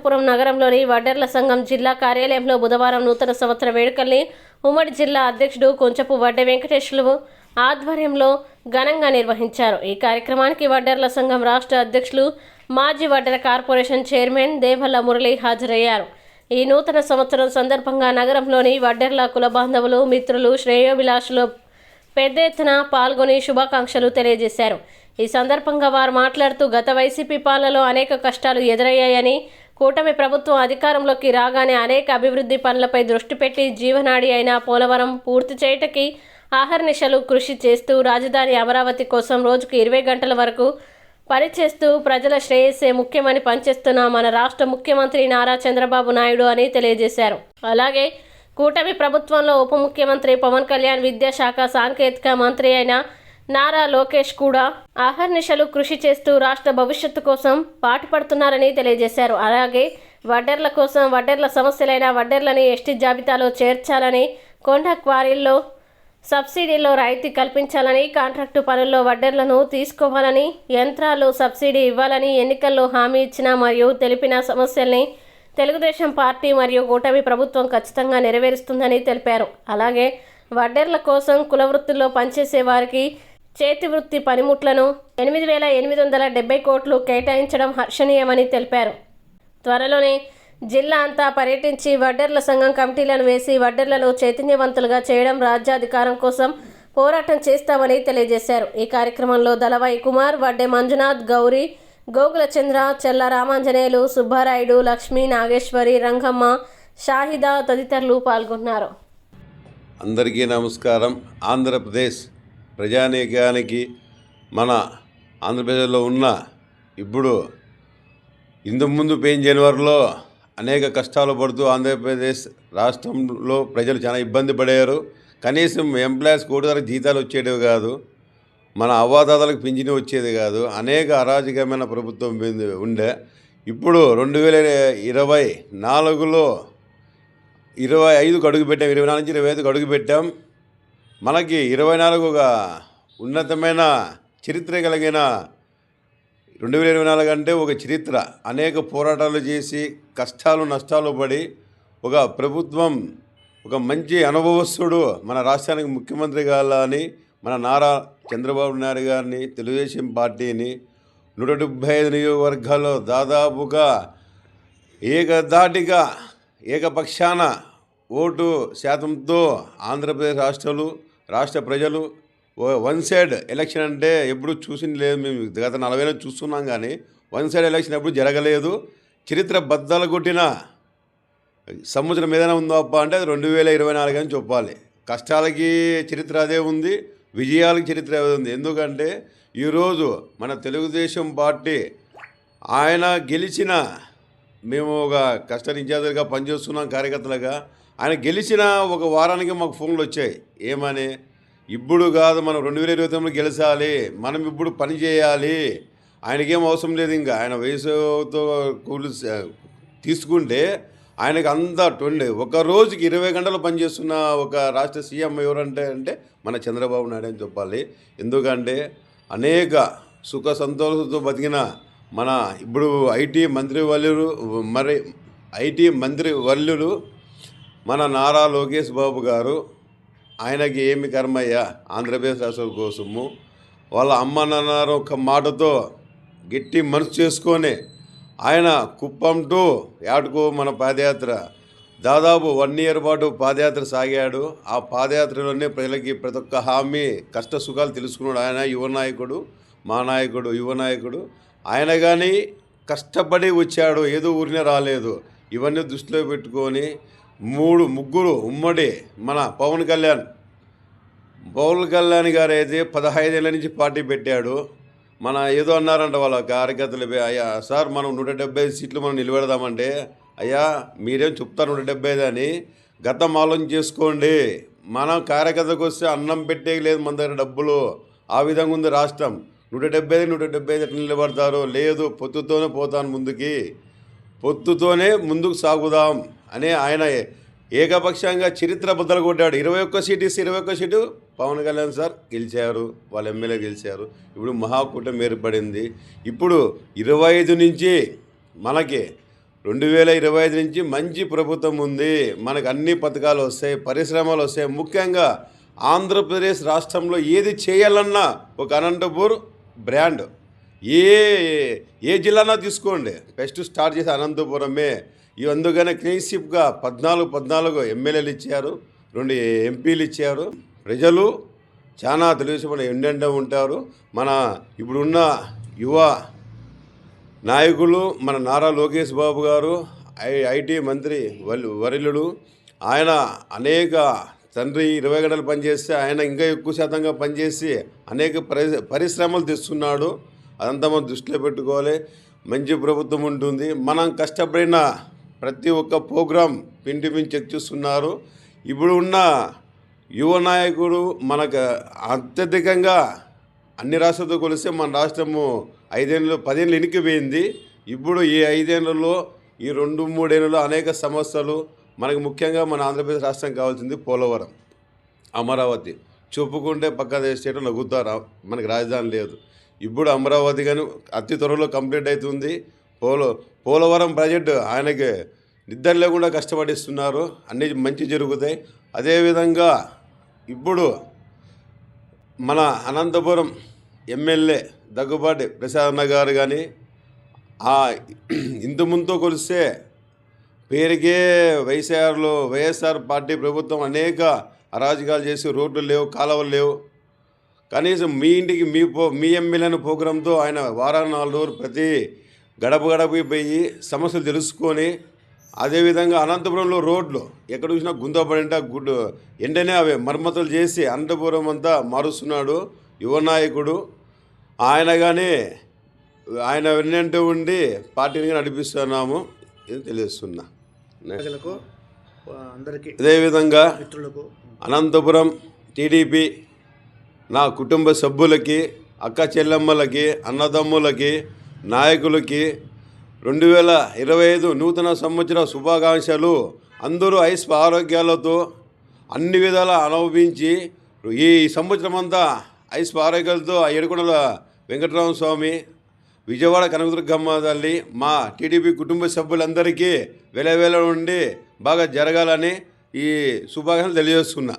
అనంతపురం నగరంలోని వడ్డెర్ల సంఘం జిల్లా కార్యాలయంలో బుధవారం నూతన సంవత్సర వేడుకల్ని ఉమ్మడి జిల్లా అధ్యక్షుడు కొంచెపు వడ్డె వెంకటేశ్వరు ఆధ్వర్యంలో ఘనంగా నిర్వహించారు. ఈ కార్యక్రమానికి వడ్డర్ల సంఘం రాష్ట్ర అధ్యక్షులు మాజీ వడ్డెర కార్పొరేషన్ చైర్మన్ దేవల్ల మురళి హాజరయ్యారు. ఈ నూతన సంవత్సరం సందర్భంగా నగరంలోని వడ్డెర్ల కుల బాంధవులు మిత్రులు శ్రేయోభిలాషులు పెద్ద ఎత్తున పాల్గొని శుభాకాంక్షలు తెలియజేశారు. ఈ సందర్భంగా వారు మాట్లాడుతూ గత వైసీపీ పాలనలో అనేక కష్టాలు ఎదురయ్యాయని కూటమి ప్రభుత్వం అధికారంలోకి రాగానే అనేక అభివృద్ధి పనులపై దృష్టి పెట్టి జీవనాడి అయిన పోలవరం పూర్తి చేయటకి ఆహర్నిశలు కృషి చేస్తూ రాజధాని అమరావతి కోసం రోజుకు ఇరవై గంటల వరకు పనిచేస్తూ ప్రజల శ్రేయస్సే ముఖ్యమని పనిచేస్తున్న మన రాష్ట్ర ముఖ్యమంత్రి నారా చంద్రబాబు నాయుడు అని తెలియజేశారు. అలాగే కూటమి ప్రభుత్వంలో ఉప ముఖ్యమంత్రి పవన్ కళ్యాణ్ విద్యాశాఖ సాంకేతిక మంత్రి అయిన నారా లోకేష్ కూడా ఆహర్నిశలు కృషి చేస్తూ రాష్ట్ర భవిష్యత్తు కోసం పాటుపడుతున్నారని తెలియజేశారు. అలాగే వడ్డెర్ల కోసం వడ్డెర్ల సమస్యలైన వడ్డెర్లని ఎస్టీ జాబితాలో చేర్చాలని కొండ క్వారీల్లో సబ్సిడీలో రాయితీ కల్పించాలని కాంట్రాక్టు పనుల్లో వడ్డెర్లను తీసుకోవాలని యంత్రాలు సబ్సిడీ ఇవ్వాలని ఎన్నికల్లో హామీ ఇచ్చిన మరియు తెలిపిన సమస్యల్ని తెలుగుదేశం పార్టీ మరియు కూటమి ప్రభుత్వం ఖచ్చితంగా నెరవేరుస్తుందని తెలిపారు. అలాగే వడ్డెర్ల కోసం కుల వృత్తుల్లో పనిచేసే వారికి చేతి వృత్తి పనిముట్లను ఎనిమిది వేల ఎనిమిది వందల డెబ్బై కోట్లు కేటాయించడం హర్షణీయమని తెలిపారు. త్వరలోనే జిల్లా అంతా పర్యటించి వడ్డర్ల సంఘం కమిటీలను వేసి వడ్డర్లలో చైతన్యవంతులుగా చేయడం రాజ్యాధికారం కోసం పోరాటం చేస్తామని తెలియజేశారు. ఈ కార్యక్రమంలో దళవాయి కుమార్ వడ్డే మంజునాథ్ గౌరీ గోకుల చంద్ర చెల్ల రామాంజనేయులు సుబ్బారాయుడు లక్ష్మీ నాగేశ్వరి రంగమ్మ షాహిదా తదితరులు పాల్గొన్నారు. అందరికీ నమస్కారం. ఆంధ్రప్రదేశ్ ప్రజానీకానికి మన ఆంధ్రప్రదేశ్లో ఉన్న ఇప్పుడు ఇంతకుముందు పోయిన జనవరిలో అనేక కష్టాలు పడుతూ ఆంధ్రప్రదేశ్ రాష్ట్రంలో ప్రజలు చాలా ఇబ్బంది పడారు. కనీసం ఎంప్లాయీస్ కూడా జీతాలు వచ్చేటివి కాదు. మన అవ్వాతాతలకు పింఛను వచ్చేది కాదు. అనేక అరాజకమైన ప్రభుత్వం ఉండే ఇప్పుడు రెండు వేల ఇరవై నాలుగులో ఇరవై ఐదుకు అడుగు పెట్టాం ఇరవై నాలుగు నుంచి ఇరవై ఐదుకు అడుగు పెట్టాం మనకి ఇరవై నాలుగు ఒక ఉన్నతమైన చరిత్ర కలిగిన రెండు వేల ఇరవై నాలుగు అంటే ఒక చరిత్ర. అనేక పోరాటాలు చేసి కష్టాలు నష్టాలు పడి ఒక ప్రభుత్వం ఒక మంచి అనుభవస్తుడు మన రాష్ట్రానికి ముఖ్యమంత్రి కావాలని మన నారా చంద్రబాబు నాయుడు గారిని తెలుగుదేశం పార్టీని నూట డెబ్భై ఐదు నియోజకవర్గాల్లో దాదాపుగా ఏకధాటిగా ఏకపక్షాన ఓటు శాతంతో ఆంధ్రప్రదేశ్ రాష్ట్రాలు రాష్ట్ర ప్రజలు వన్ సైడ్ ఎలక్షన్ అంటే ఎప్పుడు చూసింది లేదు మేము. గత నలభై చూస్తున్నాం కానీ వన్ సైడ్ ఎలక్షన్ ఎప్పుడు జరగలేదు. చరిత్ర బద్దలు కొట్టిన సంవత్సరం ఏదైనా ఉందో అప్ప అంటే అది రెండు వేల ఇరవై నాలుగు అని చెప్పాలి. కష్టాలకి చరిత్ర అదే ఉంది విజయాలకి చరిత్ర అదే ఉంది. ఎందుకంటే ఈరోజు మన తెలుగుదేశం పార్టీ ఆయన గెలిచిన మేము ఒక కష్ట ఇన్ఛార్జీలుగా పనిచేస్తున్నాం కార్యకర్తలుగా. ఆయన గెలిచిన ఒక వారానికి మాకు ఫోన్లు వచ్చాయి. ఏమని? ఇప్పుడు కాదు మనం రెండు వేల ఇరవై తొమ్మిది గెలిచాలి. మనం ఇప్పుడు పని చేయాలి. ఆయనకేం అవసరం లేదు ఇంకా. ఆయన వయసుతో కూలి తీసుకుంటే ఆయనకు అంత ట్వంటీ ఒక రోజుకి ఇరవై గంటలు పనిచేస్తున్న ఒక రాష్ట్ర సీఎం ఎవరంటే అంటే మన చంద్రబాబు నాయుడు అని చెప్పాలి. ఎందుకంటే అనేక సుఖ సంతోషంతో బతికిన మన ఇప్పుడు ఐటీ మంత్రి వల్లులు మరి ఐటీ మంత్రి వల్లులు మన నారా లోకేష్ బాబు గారు ఆయనకి ఏమి కర్మయ్యా? ఆంధ్రప్రదేశ్ రాష్ట్రం కోసము వాళ్ళ అమ్మ నాన్న ఒక మాటతో గట్టి మనసు చేసుకొని ఆయన కుప్పం టు యాటుకో మన పాదయాత్ర. దాదాపు వన్ ఇయర్ పాటు పాదయాత్ర సాగాడు. ఆ పాదయాత్రలోనే ప్రజలకి ప్రతి ఒక్క హామీ కష్ట సుఖాలు తెలుసుకున్నాడు ఆయన యువ నాయకుడు మా నాయకుడు యువ నాయకుడు. ఆయన కానీ కష్టపడి వచ్చాడు ఏదో ఊరినే రాలేదు. ఇవన్నీ దృష్టిలో పెట్టుకొని మూడు ముగ్గురు ఉమ్మడి మన పవన్ కళ్యాణ్. పవన్ కళ్యాణ్ గారు అయితే పదహైదేళ్ళ నుంచి పార్టీ పెట్టాడు. మన ఏదో అన్నారంట వాళ్ళ కార్యకర్తలు అయ్యా సార్ మనం నూట డెబ్బై ఐదు సీట్లు మనం నిలబెడదామంటే అయ్యా మీరేం చెప్తారు నూట డెబ్బై ఐదు అని. గతం ఆలోచన చేసుకోండి. మనం కార్యకర్తకు వస్తే అన్నం పెట్టే లేదు మన దగ్గర డబ్బులు. ఆ విధంగా ఉంది రాష్ట్రం. నూట డెబ్బై ఐదు నూట డెబ్బై ఐదు ఎట్లా నిలబడతారు. లేదు పొత్తుతోనే పోతాను ముందుకి. పొత్తుతోనే ముందుకు సాగుదాం. అనే ఆయన ఏకపక్షంగా చరిత్ర బద్దలు కొట్టాడు. ఇరవై ఒక్క సీటు ఇస్తే ఇరవై ఒక్క సీటు పవన్ కళ్యాణ్ సార్ గెలిచారు వాళ్ళ ఎమ్మెల్యే గెలిచారు. ఇప్పుడు మహాకూటమి ఏర్పడింది. ఇప్పుడు ఇరవై ఐదు నుంచి మనకి రెండు వేల ఇరవై ఐదు నుంచి మంచి ప్రభుత్వం ఉంది. మనకు అన్ని పథకాలు వస్తాయి పరిశ్రమలు వస్తాయి. ముఖ్యంగా ఆంధ్రప్రదేశ్ రాష్ట్రంలో ఏది చేయాలన్నా ఒక అనంతపూర్ బ్రాండ్. ఏ ఏ జిల్లానా తీసుకోండి. ఫస్ట్ స్టార్ట్ చేసే అనంతపురమే. అందుకనే క్లీన్షిప్గా పద్నాలుగు పద్నాలుగు ఎమ్మెల్యేలు ఇచ్చారు రెండు ఎంపీలు ఇచ్చారు. ప్రజలు చాలా తెలుగుదేశం ఎండెండ ఉంటారు. మన ఇప్పుడున్న యువ నాయకులు మన నారా లోకేష్ బాబు గారు ఐ ఐటీ మంత్రి వరిలుడు ఆయన అనేక తండ్రి ఇరవై గంటలు పనిచేస్తే ఆయన ఇంకా ఎక్కువ శాతంగా పనిచేసి అనేక పరి పరిశ్రమలు తెస్తున్నాడు. అదంతా మనం దృష్టిలో పెట్టుకోవాలి. మంచి ప్రభుత్వం ఉంటుంది. మనం కష్టపడిన ప్రతి ఒక్క ప్రోగ్రాం పిండి పిండి చెక్ చేస్తున్నారు ఇప్పుడు ఉన్న యువ నాయకుడు మనకు అత్యధికంగా అన్ని రాష్ట్రాలతో కొలిస్తే మన రాష్ట్రము ఐదేళ్ళు పదేళ్ళు వెనక్కిపోయింది ఇప్పుడు ఈ ఐదేళ్ళలో ఈ రెండు మూడేళ్ళలో అనేక సమస్యలు మనకు ముఖ్యంగా మన ఆంధ్రప్రదేశ్ రాష్ట్రం కావాల్సింది పోలవరం అమరావతి. చెప్పుకుంటే పక్క స్టేట్ నవ్వుతారు మనకి రాజధాని లేదు. ఇప్పుడు అమరావతి కానీ అతి త్వరలో కంప్లీట్ అవుతుంది. పోలో పోలవరం ప్రాజెక్టు ఆయనకి నిద్ర లేకుండా కష్టపడిస్తున్నారు. అన్నీ మంచి జరుగుతాయి. అదేవిధంగా ఇప్పుడు మన అనంతపురం ఎమ్మెల్యే దగ్గుబాటి ప్రసాదన్న గారు కానీ ఆ ఇంత ముందుతో కొలిస్తే పేరుకే వైఎస్ఆర్లో వైఎస్ఆర్ పార్టీ ప్రభుత్వం అనేక అరాజకాలు చేసి రోడ్లు లేవు కాలువలు లేవు. కనీసం మీ ఇంటికి మీ పో మీ ఎమ్మెల్యేని ప్రోగ్రాంతో ఆయన వారానికి నాలుగు రోజులు ప్రతి గడప గడపకి పోయి సమస్యలు తెలుసుకొని అదేవిధంగా అనంతపురంలో రోడ్లు ఎక్కడ చూసినా గుంతపడింట గుడ్డు వెంటనే అవి మరమ్మతులు చేసి అనంతపురం అంతా మారుస్తున్నాడు యువ నాయకుడు. ఆయన కానీ ఆయన వెన్నంటూ ఉండి పార్టీని నడిపిస్తున్నాము ఇది తెలియస్తున్నా అందరికీ అదేవిధంగా అనంతపురం టీడీపీ నా కుటుంబ సభ్యులకి అక్క చెల్లెమ్మలకి అన్నదమ్ములకి నాయకులకి రెండు వేల ఇరవై ఐదు నూతన సంవత్సర శుభాకాంక్షలు. అందరూ ఐస్ ఆరోగ్యాలతో అన్ని విధాలా అనుభవించి ఈ సంవత్సరం అంతా ఐస్ ఆరోగ్యాలతో ఆ ఏడుకొండల వెంకటరామ స్వామి విజయవాడ కనకదుర్గమ్మ తల్లి మా టీడీపీ కుటుంబ సభ్యులందరికీ వేల వేల నుండి బాగా జరగాలని ఈ శుభాకాంక్షలు తెలియజేస్తున్నా.